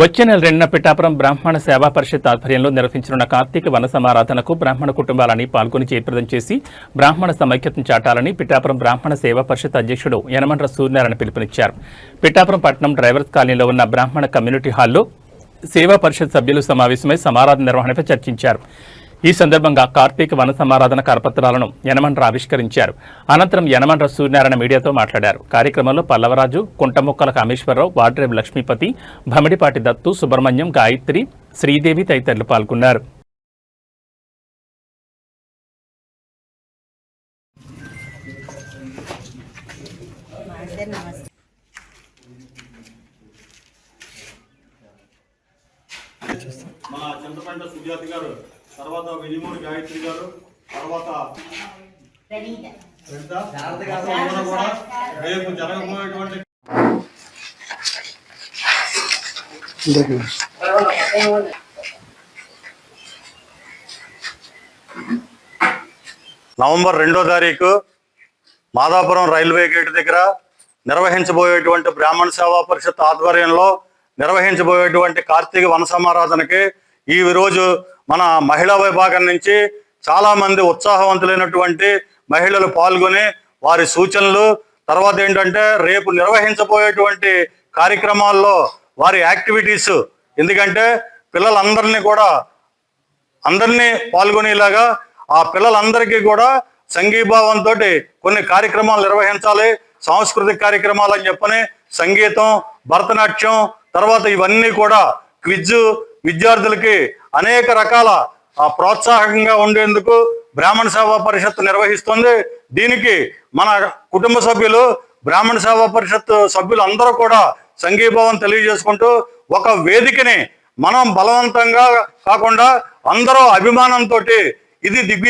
వచ్చే నెల రెండున పిఠాపురం బ్రాహ్మణ సేవా పరిషత్ ఆధ్వర్యంలో నిర్వహించనున్న కార్తీక వన సమారాధనకు బ్రాహ్మణ కుటుంబాలని పాల్గొని చేప్రదం చేసి బ్రాహ్మణ సమైక్యతను చాటాలని పిఠాపురం బ్రాహ్మణ సేవా పరిషత్ అధ్యక్షుడు యనమండ్ర సూర్యనారాయణ పిలుపునిచ్చారు. పిఠాపురం పట్టణం డ్రైవర్స్ కాలనీలో ఉన్న బ్రాహ్మణ కమ్యూనిటీ హాల్లో సేవా పరిషత్ సభ్యులు సమావేశమై సమారాధన నిర్వహణపై చర్చించారు. ఈ సందర్భంగా కార్తీక వన సమారాధన కరపత్రాలను యనమండ్ర ఆవిష్కరించారు. అనంతరం యనమండ్ర సూర్యనారాయణ మీడియాతో మాట్లాడారు. కార్యక్రమంలో పల్లవరాజు కుంటముక్కల కామేశ్వరరావు వాడ్రేవ్ లక్ష్మీపతి భమిడిపాటి దత్తు సుబ్రహ్మణ్యం గాయత్రి శ్రీదేవి తదితరులు పాల్గొన్నారు. మా చింతపండ సుజాతి గారు తర్వాత వెలిమూడి గాయత్రి గారు తర్వాత రేపు జరగబోయేటువంటి నవంబర్ రెండో తారీఖు మాదాపురం రైల్వే గేట్ దగ్గర నిర్వహించబోయేటువంటి బ్రాహ్మణ సేవా పరిషత్ ఆధ్వర్యంలో నిర్వహించబోయేటువంటి కార్తీక వన సమారాధనకి ఈ రోజు మన మహిళా విభాగం నుంచి చాలామంది ఉత్సాహవంతులైనటువంటి మహిళలు పాల్గొని వారి సూచనలు తర్వాత ఏంటంటే రేపు నిర్వహించబోయేటువంటి కార్యక్రమాల్లో వారి యాక్టివిటీస్ ఎందుకంటే పిల్లలందరినీ కూడా అందరినీ పాల్గొనేలాగా ఆ పిల్లలందరికీ కూడా సంఘీభావంతో కొన్ని కార్యక్రమాలు నిర్వహించాలి. సాంస్కృతిక కార్యక్రమాలు అని చెప్పని సంగీతం భరతనాట్యం తర్వాత ఇవన్నీ కూడా క్విజ్ విద్యార్థులకి అనేక రకాల ప్రోత్సాహకంగా ఉండేందుకు బ్రాహ్మణ సేవా పరిషత్ నిర్వహిస్తుంది. దీనికి మన కుటుంబ సభ్యులు బ్రాహ్మణ సేవా పరిషత్ సభ్యులు అందరూ కూడా సంఘీభావం తెలియజేసుకుంటూ ఒక వేదికని మనం బలవంతంగా కాకుండా అందరూ అభిమానంతో ఇది దిగ్వి